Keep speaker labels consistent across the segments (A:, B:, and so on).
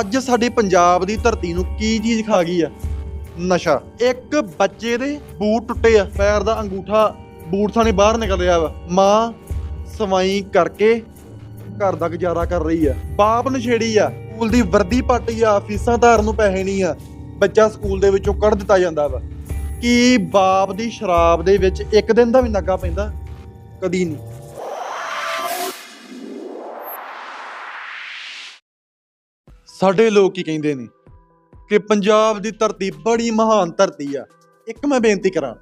A: ਅੱਜ ਸਾਡੇ ਪੰਜਾਬ ਦੀ ਧਰਤੀ ਨੂੰ ਕੀ ਚੀਜ਼ ਖਾ ਗਈ ਆ? ਨਸ਼ਾ। ਇੱਕ ਬੱਚੇ ਦੇ ਬੂਟ ਟੁੱਟੇ ਆ, ਪੈਰ ਦਾ ਅੰਗੂਠਾ ਬੂਟ ਥਾਣੇ ਬਾਹਰ ਨਿਕਲ ਰਿਹਾ ਵਾ। ਮਾਂ ਸਵਾਈ ਕਰਕੇ ਘਰ ਦਾ ਗੁਜ਼ਾਰਾ ਕਰ ਰਹੀ ਆ। ਬਾਪ ਨਸ਼ੇੜੀ ਆ। ਸਕੂਲ ਦੀ ਵਰਦੀ ਪੱਟੀ ਆ, ਫੀਸਾਂ ਧਾਰਨ ਨੂੰ ਪੈਸੇ ਨਹੀਂ ਆ। ਬੱਚਾ ਸਕੂਲ ਦੇ ਵਿੱਚੋਂ ਕੱਢ ਦਿੱਤਾ ਜਾਂਦਾ ਵਾ। ਕੀ ਬਾਪ ਦੀ ਸ਼ਰਾਬ ਦੇ ਵਿੱਚ ਇੱਕ ਦਿਨ ਦਾ ਵੀ ਨੱਗਾ ਪੈਂਦਾ? ਕਦੀ ਨਹੀਂ। ਸਾਡੇ ਲੋਕ ਕੀ ਕਹਿੰਦੇ ਨੇ ਕਿ ਪੰਜਾਬ ਦੀ ਧਰਤੀ ਬੜੀ ਮਹਾਨ ਧਰਤੀ ਆ। ਇੱਕ ਮੈਂ ਬੇਨਤੀ ਕਰਾਂ,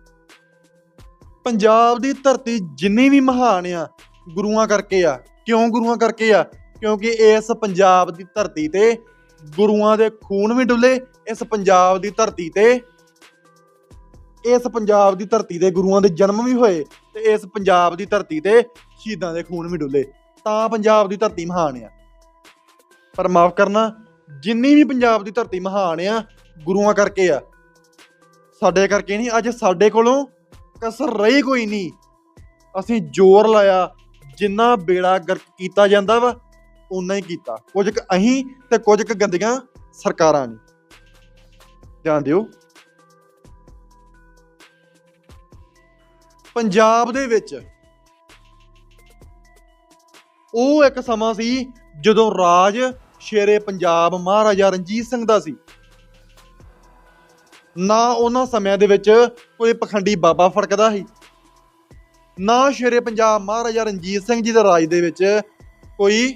A: ਪੰਜਾਬ ਦੀ ਧਰਤੀ ਜਿੰਨੀ ਵੀ ਮਹਾਨ ਆ, ਗੁਰੂਆਂ ਕਰਕੇ ਆ। ਕਿਉਂ ਗੁਰੂਆਂ ਕਰਕੇ ਆ? ਕਿਉਂਕਿ ਇਸ ਪੰਜਾਬ ਦੀ ਧਰਤੀ ਤੇ ਗੁਰੂਆਂ ਦੇ ਖੂਨ ਵੀ ਡੁੱਲੇ, ਇਸ ਪੰਜਾਬ ਦੀ ਧਰਤੀ ਤੇ, ਇਸ ਪੰਜਾਬ ਦੀ ਧਰਤੀ ਤੇ ਗੁਰੂਆਂ ਦੇ ਜਨਮ ਵੀ ਹੋਏ ਤੇ ਇਸ ਪੰਜਾਬ ਦੀ ਧਰਤੀ ਤੇ ਸ਼ਹੀਦਾਂ ਦੇ ਖੂਨ ਵੀ ਡੁੱਲੇ। ਤਾਂ ਪੰਜਾਬ ਦੀ ਧਰਤੀ ਮਹਾਨ ਆ। ਪਰ ਮਾਫ ਕਰਨਾ ਜਿੰਨੀ ਵੀ ਪੰਜਾਬ ਦੀ ਧਰਤੀ ਮਹਾਨ ਆ, ਗੁਰੂਆਂ ਕਰਕੇ ਆ। ਸਾਡੇ ਕਰਕੇ ਨਹੀਂ, ਅੱਜ ਸਾਡੇ ਕੋਲੋਂ ਕਸਰ ਰਹੀ ਕੋਈ ਨਹੀਂ। ਅਸੀਂ ਜ਼ੋਰ ਲਾਇਆ, ਜਿੰਨਾ ਬੇੜਾ ਗਰਕ ਕੀਤਾ ਜਾਂਦਾ ਵਾ ਉਨਾ ਹੀ ਕੀਤਾ। ਕੁਝ ਕੁ ਅਹੀਂ ਤੇ ਕੁਝ ਕੁ ਗੰਦੀਆਂ ਸਰਕਾਰਾਂ ਨੇ। ਧਿਆਨ ਦਿਓ। ਪੰਜਾਬ ਦੇ ਵਿੱਚ ਉਹ ਇੱਕ ਸਮਾਂ ਸੀ ਜਦੋਂ ਰਾਜ ਸ਼ੇਰੇ ਪੰਜਾਬ ਮਹਾਰਾਜਾ ਰਣਜੀਤ ਸਿੰਘ ਦਾ ਸੀ। ਨਾ ਉਹਨਾਂ ਸਮਿਆਂ ਦੇ ਵਿੱਚ ਕੋਈ ਪਖੰਡੀ ਬਾਬਾ ਫੜਕਦਾ ਸੀ। ਨਾ ਸ਼ੇਰੇ ਪੰਜਾਬ ਮਹਾਰਾਜਾ ਰਣਜੀਤ ਸਿੰਘ ਜੀ ਦੇ ਰਾਜ ਦੇ ਵਿੱਚ ਕੋਈ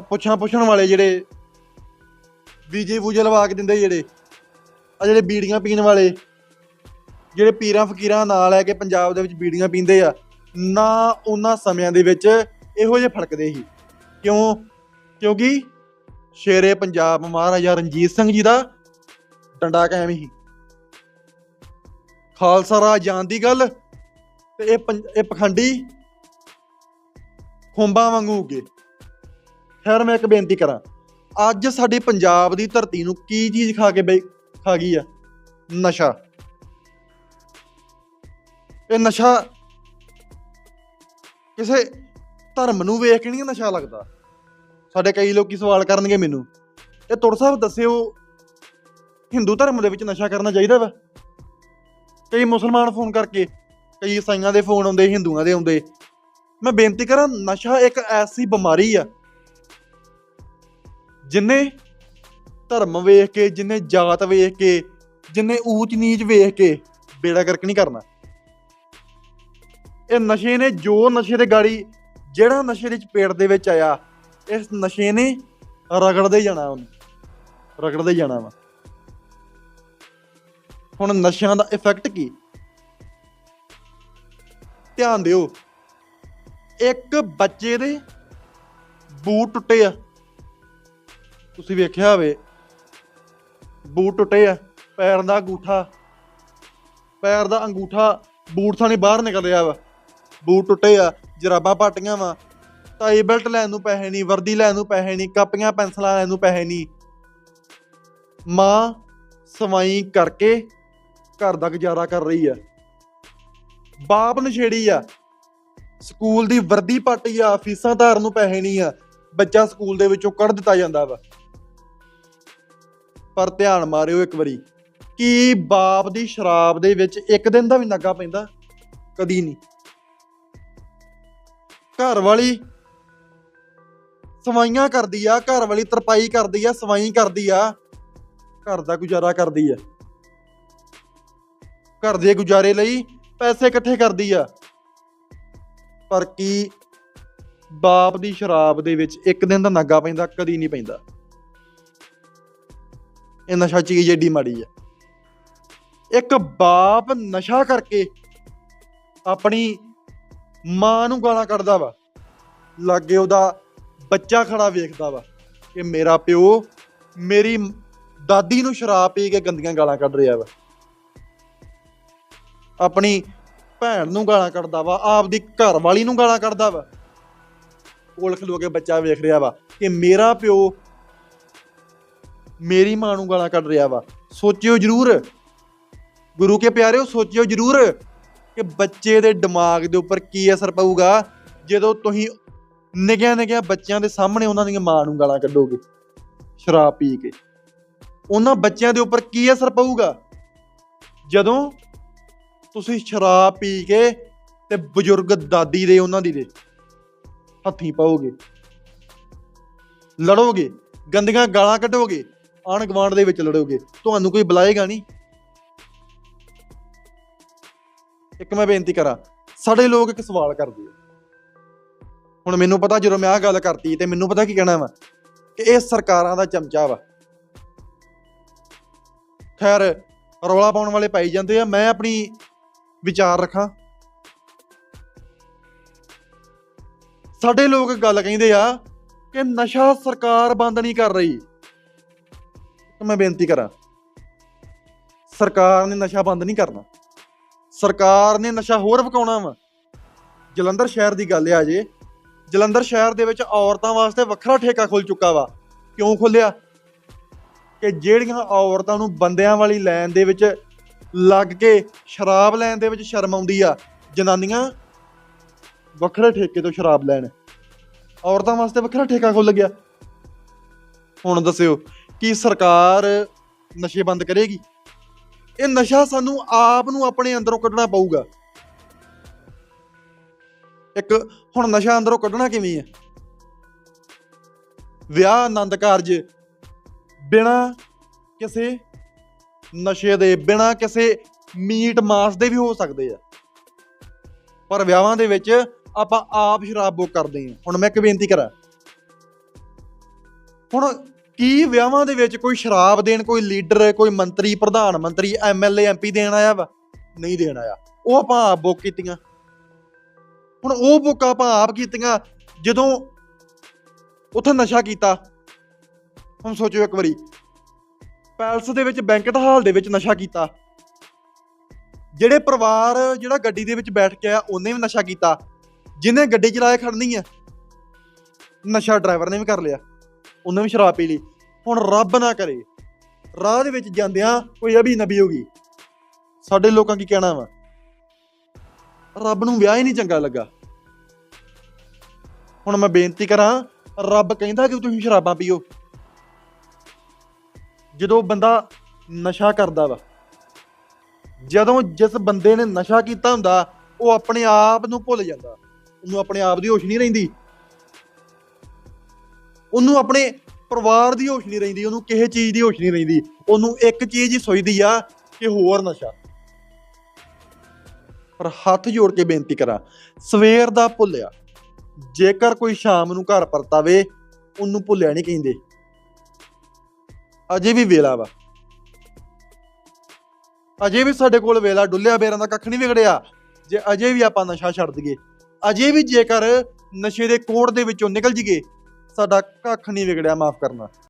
A: ਪੁੱਛਾਂ ਪੁੱਛਣ ਵਾਲੇ ਜਿਹੜੇ ਬੀਜੇ ਬੂਜੇ ਲਵਾ ਕੇ ਦਿੰਦੇ ਜਿਹੜੇ ਆ ਜਿਹੜੇ ਬੀੜੀਆਂ ਪੀਣ ਵਾਲੇ, ਜਿਹੜੇ ਪੀਰਾਂ ਫਕੀਰਾਂ ਨਾਲ ਲੈ ਕੇ ਪੰਜਾਬ ਦੇ ਵਿੱਚ ਬੀੜੀਆਂ ਪੀਂਦੇ ਆ, ਨਾ ਉਹਨਾਂ ਸਮਿਆਂ ਦੇ ਵਿੱਚ ਇਹੋ ਜਿਹੇ ਫੜਕਦੇ ਸੀ। ਕਿਉਂ? ਕਿਉਂਕਿ ਸ਼ੇਰੇ ਪੰਜਾਬ ਮਹਾਰਾਜਾ ਰਣਜੀਤ ਸਿੰਘ ਜੀ ਦਾ ਡੰਡਾ ਕਾਇਮ ਹੀ। ਖਾਲਸਾ ਰਾਜ ਜਾਣ ਦੀ ਗੱਲ ਤੇ ਇਹ ਪੰਜ- ਇਹ ਪਖੰਡੀ ਖੁੰਬਾਂ ਵਾਂਗੂ ਉੱਗੇ। ਖੈਰ, ਮੈਂ ਇੱਕ ਬੇਨਤੀ ਕਰਾਂ, ਅੱਜ ਸਾਡੀ ਪੰਜਾਬ ਦੀ ਧਰਤੀ ਨੂੰ ਕੀ ਚੀਜ਼ ਖਾ ਕੇ ਬਈ, ਖਾ ਗਈ ਆ? ਨਸ਼ਾ। ਇਹ ਨਸ਼ਾ ਕਿਸੇ ਧਰਮ ਨੂੰ ਵੇਖ ਕੇ ਨਹੀਂ ਨਸ਼ਾ ਲੱਗਦਾ। ਸਾਡੇ ਕਈ ਲੋਕੀ ਸਵਾਲ ਕਰਨਗੇ ਮੈਨੂੰ। ਇਹ ਤੁਰ ਸਾਹਿਬ ਦੱਸਿਓ, ਹਿੰਦੂ ਧਰਮ ਦੇ ਵਿੱਚ ਨਸ਼ਾ ਕਰਨਾ ਚਾਹੀਦਾ ਵਾ? ਕਈ ਮੁਸਲਮਾਨ ਫੋਨ ਕਰਕੇ, ਕਈ ਈਸਾਈਆਂ ਦੇ ਫੋਨ ਆਉਂਦੇ, ਹਿੰਦੂਆਂ ਦੇ ਆਉਂਦੇ। ਮੈਂ ਬੇਨਤੀ ਕਰਾਂ, ਨਸ਼ਾ ਇੱਕ ਐਸੀ ਬਿਮਾਰੀ ਆ, ਜਿੰਨੇ ਧਰਮ ਵੇਖ ਕੇ, ਜਿੰਨੇ ਜਾਤ ਵੇਖ ਕੇ, ਜਿੰਨੇ ਊਚ ਨੀਚ ਵੇਖ ਕੇ ਬੇੜਾ ਕਰਕ ਨਹੀਂ ਕਰਨਾ। ਇਹ ਨਸ਼ੇ ਨੇ, ਜੋ ਨਸ਼ੇ ਦੇ ਗਾੜੀ, ਜਿਹੜਾ ਨਸ਼ੇ ਦੇ ਚਪੇੜ ਦੇ ਵਿੱਚ ਆਇਆ ਇਸ ਨਸ਼ੇ ਨੇ ਰਗੜਦੇ ਜਾਣਾ ਉਹਨੂੰ। ਰਗੜਦੇ ਜਾਣਾ ਵਾ। ਹੁਣ ਨਸ਼ਿਆਂ ਦਾ ਇਫੈਕਟ ਕੀ? ਧਿਆਨ ਦਿਓ। ਇੱਕ ਬੱਚੇ ਦੇ ਬੂਟ ਟੁੱਟੇ ਆ। ਤੁਸੀਂ ਵੇਖਿਆ ਹੋਵੇ, ਬੂਟ ਟੁੱਟੇ ਆ। ਪੈਰ ਦਾ ਅੰਗੂਠਾ, ਪੈਰ ਦਾ ਅੰਗੂਠਾ ਬੂਟ ਥਾਣੇ ਬਾਹਰ ਨਿਕਲ ਰਿਹਾ ਵਾ। ਬੂਟ ਟੁੱਟੇ ਆ, ਜਰਾਬਾਂ ਪਾਟੀਆਂ ਵਾ। ਟਾਈ ਬੈਲਟ ਲੈਣ ਨੂੰ ਪੈਸੇ ਨਹੀਂ, ਵਰਦੀ ਲੈਣ ਨੂੰ ਪੈਸੇ ਨਹੀਂ, ਕਾਪੀਆਂ, ਪੈਨਸਲਾਂ ਲੈਣ ਨੂੰ ਪੈਸੇ ਨਹੀਂ। ਮਾਂ ਸਵਾਈ ਕਰਕੇ ਘਰ ਦਾ ਗੁਜ਼ਾਰਾ ਕਰ ਰਹੀ ਆ। ਬਾਪ ਨਸ਼ੇੜੀ ਆ। ਸਕੂਲ ਦੀ ਵਰਦੀ ਪੱਟੀ ਆ, ਫੀਸਾਂ ਧਾਰਨ ਨੂੰ ਪੈਸੇ ਨਹੀਂ ਆ। ਬੱਚਾ ਸਕੂਲ ਦੇ ਵਿੱਚੋਂ ਕੱਢ ਦਿੱਤਾ ਜਾਂਦਾ ਵਾ। ਪਰ ਧਿਆਨ ਮਾਰਿਓ ਇੱਕ ਵਾਰੀ, ਕੀ ਬਾਪ ਦੀ ਸ਼ਰਾਬ ਦੇ ਵਿੱਚ ਇੱਕ ਦਿਨ ਦਾ ਵੀ ਨਗਾ ਪੈਂਦਾ? ਕਦੀ ਨਹੀਂ। ਘਰ ਵਾਲੀ ਸਵਾਈਆਂ ਕਰਦੀ ਆ, ਘਰ ਵਾਲੀ ਤਰਪਾਈ ਕਰਦੀ ਆ, ਸਵਾਈ ਕਰਦੀ ਆ। ਘਰ ਦਾ ਗੁਜ਼ਾਰਾ ਕਰਦੀ ਆ। ਘਰ ਦੇ ਗੁਜ਼ਾਰੇ ਲਈ ਪੈਸੇ ਇਕੱਠੇ ਕਰਦੀ ਆ। ਪਰ ਕੀ ਬਾਪ ਦੀ ਸ਼ਰਾਬ ਦੇ ਵਿੱਚ ਇੱਕ ਦਿਨ ਦਾ ਨਾਗਾ ਪੈਂਦਾ, ਕਦੀ ਨਹੀਂ ਪੈਂਦਾ। ਇਹ ਨਸ਼ਾ ਚੀਜ਼ ਏਡੀ ਮਾੜੀ ਆ। ਇੱਕ ਬਾਪ ਨਸ਼ਾ ਕਰਕੇ ਆਪਣੀ ਮਾਂ ਨੂੰ ਗਾਲਾਂ ਕੱਢਦਾ ਵਾ। ਲਾਗੇ ਉਹਦਾ ਬੱਚਾ ਖੜਾ ਵੇਖਦਾ ਵਾ ਕਿ ਮੇਰਾ ਪਿਓ ਮੇਰੀ ਦਾਦੀ ਨੂੰ ਸ਼ਰਾਬ ਪੀ ਕੇ ਗੰਦੀਆਂ ਗਾਲਾਂ ਕੱਢ ਰਿਹਾ ਵਾ। ਆਪਣੀ ਭੈਣ ਨੂੰ ਗਾਲਾਂ ਕੱਢਦਾ ਵਾ, ਆਪਦੀ ਘਰ ਵਾਲੀ ਨੂੰ ਗਾਲਾਂ ਕੱਢਦਾ ਵਾ। ਕੋਲ ਖਲੋ ਕੇ ਬੱਚਾ ਵੇਖ ਰਿਹਾ ਵਾ ਕਿ ਮੇਰਾ ਪਿਓ ਮੇਰੀ ਮਾਂ ਨੂੰ ਗਾਲਾਂ ਕੱਢ ਰਿਹਾ ਵਾ। ਸੋਚਿਓ ਜਰੂਰ, ਗੁਰੂ ਕੇ ਪਿਆਰਿਓ, ਸੋਚਿਓ ਜਰੂਰ ਕਿ ਬੱਚੇ ਦੇ ਦਿਮਾਗ ਦੇ ਉੱਪਰ ਕੀ ਅਸਰ ਪਊਗਾ ਜਦੋਂ ਤੁਸੀਂ ਨਿੱਕਿਆਂ ਨਿੱਕਿਆਂ ਬੱਚਿਆਂ ਦੇ ਸਾਹਮਣੇ ਉਹਨਾਂ ਦੀਆਂ ਮਾਂ ਨੂੰ ਗਾਲਾਂ ਕੱਢੋਗੇ, ਸ਼ਰਾਬ ਪੀ ਕੇ। ਉਹਨਾਂ ਬੱਚਿਆਂ ਦੇ ਉੱਪਰ ਕੀ ਅਸਰ ਪਊਗਾ? ਜਦੋਂ ਤੁਸੀਂ ਸ਼ਰਾਬ ਪੀ ਕੇ ਤੇ ਬਜ਼ੁਰਗ ਦਾਦੀ ਦੇ, ਉਹਨਾਂ ਦੀ ਦੇ ਹੱਥੀਂ ਪਾਓਗੇ, ਲੜੋਗੇ, ਗੰਦੀਆਂ ਗਾਲਾਂ ਕੱਢੋਗੇ ਆਣ ਗਵਾਂਡ ਦੇ ਵਿੱਚ ਲੜੋਗੇ, ਤੁਹਾਨੂੰ ਕੋਈ ਬੁਲਾਏਗਾ ਨਹੀਂ? ਇੱਕ ਮੈਂ ਬੇਨਤੀ ਕਰਾਂ, ਸਾਡੇ ਲੋਕ ਇੱਕ ਸਵਾਲ ਕਰਦੇ ਆ। ਹੁਣ ਮੈਨੂੰ ਪਤਾ ਜਦੋਂ ਮੈਂ ਆਹ ਗੱਲ ਕਰਤੀ ਤੇ ਮੈਨੂੰ ਪਤਾ ਕੀ ਕਹਿਣਾ ਵਾ? ਕਿ ਇਹ ਸਰਕਾਰਾਂ ਦਾ ਚਮਚਾ ਵਾ। ਖੈਰ, ਰੌਲਾ ਪਾਉਣ ਵਾਲੇ ਪਾਈ ਜਾਂਦੇ ਆ, ਮੈਂ ਆਪਣੀ ਵਿਚਾਰ ਰੱਖਾਂ। ਸਾਡੇ ਲੋਕ ਗੱਲ ਕਹਿੰਦੇ ਆ ਕਿ ਨਸ਼ਾ ਸਰਕਾਰ ਬੰਦ ਨਹੀਂ ਕਰ ਰਹੀ। ਤੇ ਮੈਂ ਬੇਨਤੀ ਕਰਾਂ, ਸਰਕਾਰ ਨੇ ਨਸ਼ਾ ਬੰਦ ਨਹੀਂ ਕਰਨਾ। ਸਰਕਾਰ ਨੇ ਨਸ਼ਾ ਹੋਰ ਵਕਾਉਣਾ ਵਾ। ਜਲੰਧਰ ਸ਼ਹਿਰ ਦੀ ਗੱਲ ਆ ਜੇ ਜਲੰਧਰ ਸ਼ਹਿਰ ਦੇ ਵਿੱਚ ਔਰਤਾਂ ਵਾਸਤੇ ਵੱਖਰਾ ਠੇਕਾ ਖੁੱਲ ਚੁੱਕਾ ਵਾ। ਕਿਉਂ ਖੁੱਲਿਆ ਕਿ ਜਿਹੜੀਆਂ ਔਰਤਾਂ ਨੂੰ ਬੰਦਿਆਂ ਵਾਲੀ ਲਾਈਨ ਦੇ ਵਿੱਚ ਲੱਗ ਕੇ ਸ਼ਰਾਬ ਲੈਣ ਦੇ ਵਿੱਚ ਸ਼ਰਮ ਆਉਂਦੀ ਆ, ਜਨਾਨੀਆਂ ਵੱਖਰੇ ਠੇਕੇ ਤੋਂ ਸ਼ਰਾਬ ਲੈਣ। ਔਰਤਾਂ ਵਾਸਤੇ ਵੱਖਰਾ ਠੇਕਾ ਖੁੱਲ ਗਿਆ। ਹੁਣ ਦੱਸਿਓ, ਕਿ ਸਰਕਾਰ ਨਸ਼ੇ ਬੰਦ ਕਰੇਗੀ? ਇਹ ਨਸ਼ਾ ਸਾਨੂੰ ਆਪ ਨੂੰ ਆਪਣੇ ਅੰਦਰੋਂ ਕੱਢਣਾ ਪਊਗਾ। ਇੱਕ ਹੁਣ ਨਸ਼ਾ ਅੰਦਰੋਂ ਕੱਢਣਾ ਕਿਵੇਂ ਹੈ ਵਿਆਹ ਆਨੰਦ ਕਾਰਜ ਬਿਨਾ ਕਿਸੇ ਨਸ਼ੇ ਦੇ, ਬਿਨਾ ਕਿਸੇ ਮੀਟ ਮਾਸ ਦੇ ਵੀ ਹੋ ਸਕਦੇ ਆ। ਪਰ ਵਿਆਹਾਂ ਦੇ ਵਿੱਚ ਆਪਾਂ ਆਪ ਸ਼ਰਾਬ ਬੁੱਕ ਕਰਦੇ ਹਾਂ ਹੁਣ ਮੈਂ ਇੱਕ ਬੇਨਤੀ ਕਰਾਂ। ਹੁਣ ਕੀ ਵਿਆਹਾਂ ਦੇ ਵਿੱਚ ਕੋਈ ਸ਼ਰਾਬ ਦੇਣ, ਕੋਈ ਲੀਡਰ, ਕੋਈ ਮੰਤਰੀ, ਪ੍ਰਧਾਨ ਮੰਤਰੀ ਐਮਐਲਏ ਐਮਪੀ ਦੇਣ ਆਇਆ ਵਾ? ਨਹੀਂ ਦੇਣ ਆਇਆ। ਉਹ ਆਪਾਂ ਆਪ ਬੁੱਕ ਕੀਤੀਆਂ। ਹੁਣ ਉਹ ਬੁੱਕਾਂ ਆਪਾਂ ਆਪ ਕੀਤੀਆਂ, ਜਦੋਂ ਉੱਥੇ ਨਸ਼ਾ ਕੀਤਾ। ਹੁਣ ਸੋਚੋ ਇੱਕ ਵਾਰੀ। ਪੈਲਸ ਦੇ ਵਿੱਚ ਬੈਂਕਟ ਹਾਲ ਦੇ ਵਿੱਚ ਨਸ਼ਾ ਕੀਤਾ। ਜਿਹੜੇ ਪਰਿਵਾਰ, ਜਿਹੜਾ ਗੱਡੀ ਦੇ ਵਿੱਚ ਬੈਠ ਕੇ ਆਇਆ ਉਹਨੇ ਵੀ ਨਸ਼ਾ ਕੀਤਾ। ਜਿਹਨੇ ਗੱਡੀ ਚਲਾਇਆ ਖੜਨੀ ਆ, ਨਸ਼ਾ ਡਰਾਈਵਰ ਨੇ ਵੀ ਕਰ ਲਿਆ। ਉਹਨੇ ਵੀ ਸ਼ਰਾਬ ਪੀ ਲਈ। ਹੁਣ ਰੱਬ ਨਾ ਕਰੇ। ਰਾਹ ਦੇ ਵਿੱਚ ਜਾਂਦਿਆਂ ਕੋਈ ਅਭੀ ਨਬੀ ਹੋ ਗਈ। ਸਾਡੇ ਲੋਕਾਂ ਕੀ ਕਹਿਣਾ ਵਾ? ਰੱਬ ਨੂੰ ਵਿਆਹ ਹੀ ਨਹੀਂ ਚੰਗਾ ਲੱਗਾ। ਹੁਣ ਮੈਂ ਬੇਨਤੀ ਕਰਾਂ, ਰੱਬ ਕਹਿੰਦਾ ਕਿ ਤੁਸੀਂ ਸ਼ਰਾਬਾਂ ਪੀਓ। ਜਦੋਂ ਬੰਦਾ ਨਸ਼ਾ ਕਰਦਾ ਵਾ, ਜਦੋਂ ਜਿਸ ਬੰਦੇ ਨੇ ਨਸ਼ਾ ਕੀਤਾ ਹੁੰਦਾ, ਉਹ ਆਪਣੇ ਆਪ ਨੂੰ ਭੁੱਲ ਜਾਂਦਾ। ਉਹਨੂੰ ਆਪਣੇ ਆਪ ਦੀ ਹੋਸ਼ ਨਹੀਂ ਰਹਿੰਦੀ। ਉਹਨੂੰ ਆਪਣੇ ਪਰਿਵਾਰ ਦੀ ਹੋਸ਼ ਨਹੀਂ ਰਹਿੰਦੀ, ਉਹਨੂੰ ਕਿਸੇ ਚੀਜ਼ ਦੀ ਹੋਸ਼ ਨਹੀਂ ਰਹਿੰਦੀ। ਉਹਨੂੰ ਇੱਕ ਚੀਜ਼ ਹੀ ਸੋਚਦੀ ਆ ਕਿ ਹੋਰ ਨਸ਼ਾ। ਪਰ ਹੱਥ ਜੋੜ ਕੇ ਬੇਨਤੀ ਕਰਾਂ, ਸਵੇਰ ਦਾ ਭੁੱਲਿਆ। ਜੇਕਰ ਕੋਈ ਸ਼ਾਮ ਨੂੰ ਘਰ ਪਰਤਾਵੇ, ਉਹਨੂੰ ਭੁੱਲਿਆ ਨਹੀਂ ਕਹਿੰਦੇ। ਅਜੇ ਵੀ ਵੇਲਾ ਵਾ। ਅਜੇ ਵੀ ਸਾਡੇ ਕੋਲ ਵੇਲਾ, ਡੁੱਲਿਆ ਬੇਰਾਂ ਦਾ ਕੱਖ ਨਹੀਂ ਵਿਗੜਿਆ। ਜੇ ਅਜੇ ਵੀ ਆਪਾਂ ਨਸ਼ਾ ਛੱਡ ਦਈਏ, ਅਜੇ ਵੀ ਜੇਕਰ ਨਸ਼ੇ ਦੇ ਕੋੜ ਦੇ ਵਿੱਚੋਂ ਨਿਕਲ ਜੀਏ, ਸਾਡਾ ਕੱਖ ਨਹੀਂ ਵਿਗੜਿਆ ਮਾਫ ਕਰਨਾ।